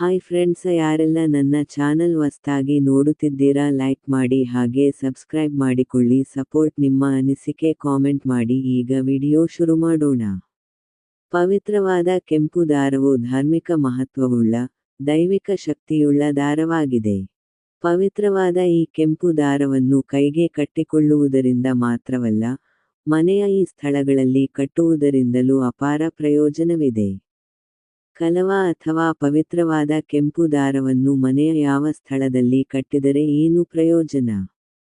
Hi friends ಯಾರೆಲ್ಲ ನನ್ನ channel ಹೊಸ್ತಾಗಿ ನೋಡುತ್ತಿದ್ದೀರಾ ಲೈಕ್ ಮಾಡಿ ಹಾಗೆ ಸಬ್ಸ್ಕ್ರೈಬ್ ಮಾಡಿಕೊಳ್ಳಿ ಸಪೋರ್ಟ್ ನಿಮ್ಮ ಅನಿಸಿಕೆ ಕಾಮೆಂಟ್ ಮಾಡಿ, ಈಗ ವಿಡಿಯೋ ಶುರು ಮಾಡೋಣ. ಪವಿತ್ರವಾದ ಕೆಂಪು ದಾರವು ಧಾರ್ಮಿಕ ಮಹತ್ವವುಳ್ಳ, ದೈವಿಕ ಶಕ್ತಿಯುಳ್ಳ ದಾರವಾಗಿದೆ. ಪವಿತ್ರವಾದ ಈ ಕೆಂಪು ದಾರವನ್ನು ಕೈಗೆ ಕಟ್ಟಿಕೊಳ್ಳುವುದರಿಂದ ಮಾತ್ರವಲ್ಲ, ಮನೆಯ ಈ ಸ್ಥಳಗಳಲ್ಲಿ ಕಟ್ಟುವುದರಿಂದಲೂ ಅಪಾರ ಪ್ರಯೋಜನವಿದೆ. ಕಲವ ಅಥವಾ ಪವಿತ್ರವಾದ ಕೆಂಪು ದಾರವನ್ನು ಮನೆಯ ಯಾವ ಸ್ಥಳದಲ್ಲಿ ಕಟ್ಟಿದರೆ ಏನು ಪ್ರಯೋಜನ?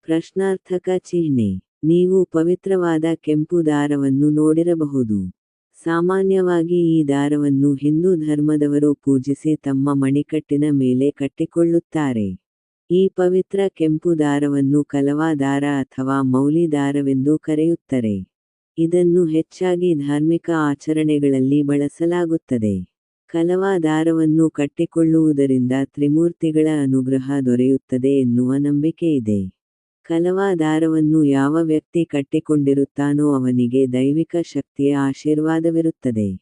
ಪ್ರಶ್ನಾರ್ಥಕ ಚಿಹ್ನೆ. ನೀವು ಪವಿತ್ರವಾದ ಕೆಂಪು ದಾರವನ್ನು ನೋಡಿರಬಹುದು. ಸಾಮಾನ್ಯವಾಗಿ ಈ ದಾರವನ್ನು ಹಿಂದೂ ಧರ್ಮದವರು ಪೂಜಿಸಿ ತಮ್ಮ ಮಣಿಕಟ್ಟಿನ ಮೇಲೆ ಕಟ್ಟಿಕೊಳ್ಳುತ್ತಾರೆ. ಈ ಪವಿತ್ರ ಕೆಂಪು ದಾರವನ್ನು ಕಲವಾ ದಾರ ಅಥವಾ ಮೌಲಿ ದಾರವೆಂದು ಕರೆಯುತ್ತಾರೆ. ಇದನ್ನು ಹೆಚ್ಚಾಗಿ ಧಾರ್ಮಿಕ ಆಚರಣೆಗಳಲ್ಲಿ ಬಳಸಲಾಗುತ್ತದೆ. ಕಲವಾ ದಾರವನ್ನು ಕಟ್ಟಿಕೊಳ್ಳುವುದರಿಂದ ತ್ರಿಮೂರ್ತಿಗಳ ಅನುಗ್ರಹ ದೊರೆಯುತ್ತದೆ ಎನ್ನುವ ನಂಬಿಕೆ ಇದೆ. ಕಲವಾದಾರವನ್ನು ಯಾವ ವ್ಯಕ್ತಿ ಕಟ್ಟಿಕೊಂಡಿರುತ್ತಾನೋ ಅವನಿಗೆ ದೈವಿಕ ಶಕ್ತಿಯ ಆಶೀರ್ವಾದವಿರುತ್ತದೆ.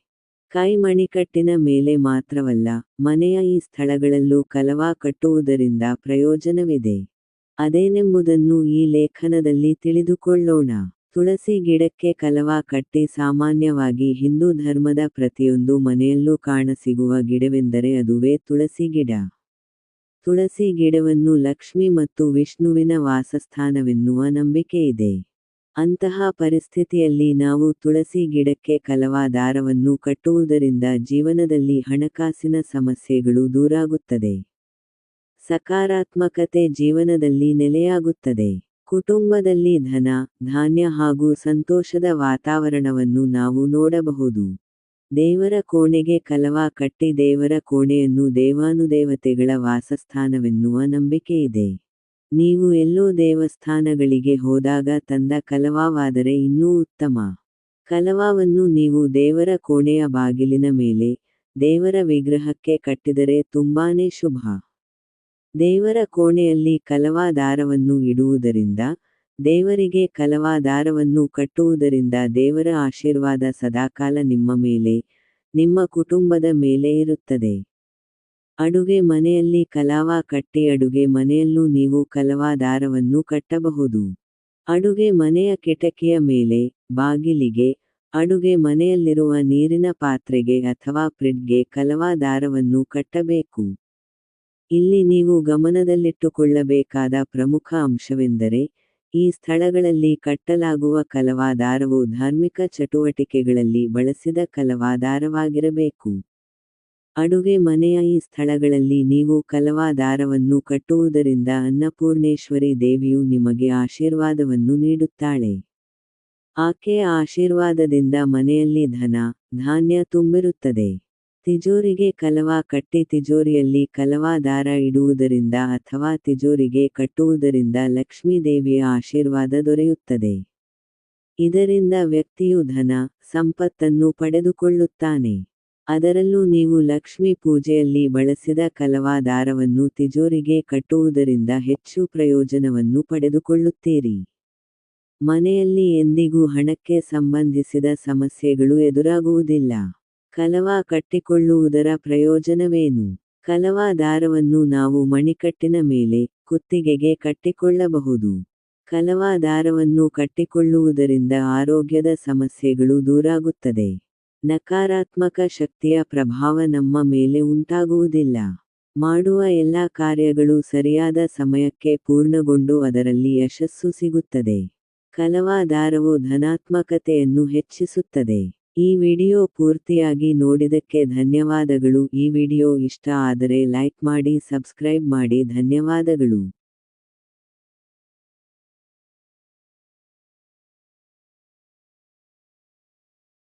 ಕೈಮಣಿಕಟ್ಟಿನ ಮೇಲೆ ಮಾತ್ರವಲ್ಲ, ಮನೆಯ ಈ ಸ್ಥಳಗಳಲ್ಲೂ ಕಲವಾ ಕಟ್ಟುವುದರಿಂದ ಪ್ರಯೋಜನವಿದೆ. ಅದೇನೆಂಬುದನ್ನು ಈ ಲೇಖನದಲ್ಲಿ ತಿಳಿದುಕೊಳ್ಳೋಣ. ತುಳಸಿ ಗಿಡಕ್ಕೆ ಕಲವ ಕಟ್ಟಿ ಸಾಮಾನ್ಯವಾಗಿ ಹಿಂದೂ ಧರ್ಮದ ಪ್ರತಿಯೊಂದು ಮನೆಯಲ್ಲೂ ಕಾಣಸಿಗುವ ಗಿಡವೆಂದರೆ ಅದುವೇ ತುಳಸಿ ಗಿಡ. ತುಳಸಿ ಗಿಡವನ್ನು ಲಕ್ಷ್ಮಿ ಮತ್ತು ವಿಷ್ಣುವಿನ ವಾಸಸ್ಥಾನವೆನ್ನುವ ನಂಬಿಕೆಯಿದೆ ಅಂತಹ ಪರಿಸ್ಥಿತಿಯಲ್ಲಿ ನಾವು ತುಳಸಿ ಗಿಡಕ್ಕೆ ಕಲವ ದಾರವನ್ನು ಕಟ್ಟುವುದರಿಂದ ಜೀವನದಲ್ಲಿ ಹಣಕಾಸಿನ ಸಮಸ್ಯೆಗಳು ದೂರಾಗುತ್ತದೆ. ಸಕಾರಾತ್ಮಕತೆ ಜೀವನದಲ್ಲಿ ನೆಲೆಯಾಗುತ್ತದೆ. ಕುಟುಂಬದಲ್ಲಿ ಧನ, ಧಾನ್ಯ ಹಾಗೂ ಸಂತೋಷದ ವಾತಾವರಣವನ್ನು ನಾವು ನೋಡಬಹುದು. ದೇವರ ಕೋಣೆಗೆ ಕಲವ ಕಟ್ಟಿ ದೇವರ ಕೋಣೆಯನ್ನು ದೇವಾನುದೇವತೆಗಳ ವಾಸಸ್ಥಾನವೆನ್ನುವ ನಂಬಿಕೆಯಿದೆ ನೀವು ಎಲ್ಲೋ ದೇವಸ್ಥಾನಗಳಿಗೆ ಹೋದಾಗ ತಂದ ಕಲವಾವಾದರೆ ಇನ್ನೂ ಉತ್ತಮ. ಕಲವಾವನ್ನು ನೀವು ದೇವರ ಕೋಣೆಯ ಬಾಗಿಲಿನ ಮೇಲೆ, ದೇವರ ವಿಗ್ರಹಕ್ಕೆ ಕಟ್ಟಿದರೆ ತುಂಬಾನೇ ಶುಭ. ದೇವರ ಕೋಣೆಯಲ್ಲಿ ಕಲವಾ ದಾರವನ್ನು ಇಡುವುದರಿಂದ, ದೇವರಿಗೆ ಕಲವಾ ದಾರವನ್ನು ಕಟ್ಟುವುದರಿಂದ ದೇವರ ಆಶೀರ್ವಾದ ಸದಾಕಾಲ ನಿಮ್ಮ ಮೇಲೆ, ನಿಮ್ಮ ಕುಟುಂಬದ ಮೇಲೆ ಇರುತ್ತದೆ. ಅಡುಗೆ ಮನೆಯಲ್ಲಿ ಕಲಾವ ಕಟ್ಟಿ ಅಡುಗೆ ಮನೆಯಲ್ಲೂ ನೀವು ಕಲವಾ ದಾರವನ್ನು ಕಟ್ಟಬಹುದು. ಅಡುಗೆ ಮನೆಯ ಕಿಟಕಿಯ ಮೇಲೆ, ಬಾಗಿಲಿಗೆ, ಅಡುಗೆ ಮನೆಯಲ್ಲಿರುವ ನೀರಿನ ಪಾತ್ರೆಗೆ ಅಥವಾ ಫ್ರಿಡ್ಗೆ ಕಲವಾ ದಾರವನ್ನು ಕಟ್ಟಬೇಕು. ಇಲ್ಲಿ ನೀವು ಗಮನದಲ್ಲಿಟ್ಟುಕೊಳ್ಳಬೇಕಾದ ಪ್ರಮುಖ ಅಂಶವೆಂದರೆ, ಈ ಸ್ಥಳಗಳಲ್ಲಿ ಕಟ್ಟಲಾಗುವ ಕಲವಾದಾರವು ಧಾರ್ಮಿಕ ಚಟುವಟಿಕೆಗಳಲ್ಲಿ ಬಳಸಿದ ಕಲವಾದಾರವಾಗಿರಬೇಕು ಅಡುಗೆ ಮನೆಯ ಈ ಸ್ಥಳಗಳಲ್ಲಿ ನೀವು ಕಲವಾದಾರವನ್ನು ಕಟ್ಟುವುದರಿಂದ ಅನ್ನಪೂರ್ಣೇಶ್ವರಿ ದೇವಿಯು ನಿಮಗೆ ಆಶೀರ್ವಾದವನ್ನು ನೀಡುತ್ತಾಳೆ. ಆಕೆಯ ಆಶೀರ್ವಾದದಿಂದ ಮನೆಯಲ್ಲಿ ಧನ, ಧಾನ್ಯ ತುಂಬಿರುತ್ತದೆ. ತಿಜೋರಿಗೆ ಕಲವಾ ಕಟ್ಟಿ ತಿಜೋರಿಯಲ್ಲಿ ಕಲವಾ ದಾರ ಇಡುವುದರಿಂದ ಅಥವಾ ತಿಜೋರಿಗೆ ಕಟ್ಟುವುದರಿಂದ ಲಕ್ಷ್ಮೀದೇವಿಯ ಆಶೀರ್ವಾದ ದೊರೆಯುತ್ತದೆ. ಇದರಿಂದ ವ್ಯಕ್ತಿಯು ಧನ, ಸಂಪತ್ತನ್ನು ಪಡೆದುಕೊಳ್ಳುತ್ತಾನೆ. ಅದರಲ್ಲೂ ನೀವು ಲಕ್ಷ್ಮಿ ಪೂಜೆಯಲ್ಲಿ ಬಳಸಿದ ಕಲವಾ ದಾರವನ್ನು ತಿಜೋರಿಗೆ ಕಟ್ಟುವುದರಿಂದ ಹೆಚ್ಚು ಪ್ರಯೋಜನವನ್ನು ಪಡೆದುಕೊಳ್ಳುತ್ತೀರಿ. ಮನೆಯಲ್ಲಿ ಎಂದಿಗೂ ಹಣಕ್ಕೆ ಸಂಬಂಧಿಸಿದ ಸಮಸ್ಯೆಗಳು ಎದುರಾಗುವುದಿಲ್ಲ. ಕಲವಾ ಕಟ್ಟಿಕೊಳ್ಳುವುದರ ಪ್ರಯೋಜನವೇನು? ಕಲವ ದಾರವನ್ನು ನಾವು ಮಣಿಕಟ್ಟಿನ ಮೇಲೆ, ಕುತ್ತಿಗೆಗೆ ಕಟ್ಟಿಕೊಳ್ಳಬಹುದು. ಕಲವ ದಾರವನ್ನು ಕಟ್ಟಿಕೊಳ್ಳುವುದರಿಂದ ಆರೋಗ್ಯದ ಸಮಸ್ಯೆಗಳು ದೂರಾಗುತ್ತದೆ. ನಕಾರಾತ್ಮಕ ಶಕ್ತಿಯ ಪ್ರಭಾವ ನಮ್ಮ ಮೇಲೆ ಉಂಟಾಗುವುದಿಲ್ಲ. ಮಾಡುವ ಎಲ್ಲ ಕಾರ್ಯಗಳು ಸರಿಯಾದ ಸಮಯಕ್ಕೆ ಪೂರ್ಣಗೊಂಡು ಅದರಲ್ಲಿ ಯಶಸ್ಸು ಸಿಗುತ್ತದೆ. ಕಲವಾದಾರವು ಧನಾತ್ಮಕತೆಯನ್ನು ಹೆಚ್ಚಿಸುತ್ತದೆ. ಈ ವಿಡಿಯೋ ಪೂರ್ತಿಯಾಗಿ ನೋಡಿದಕ್ಕೆ ಧನ್ಯವಾದಗಳು. ಈ ವಿಡಿಯೋ ಇಷ್ಟ ಆದರೆ ಲೈಕ್ ಮಾಡಿ ಸಬ್ಸ್ಕ್ರೈಬ್ ಮಾಡಿ. ಧನ್ಯವಾದಗಳು.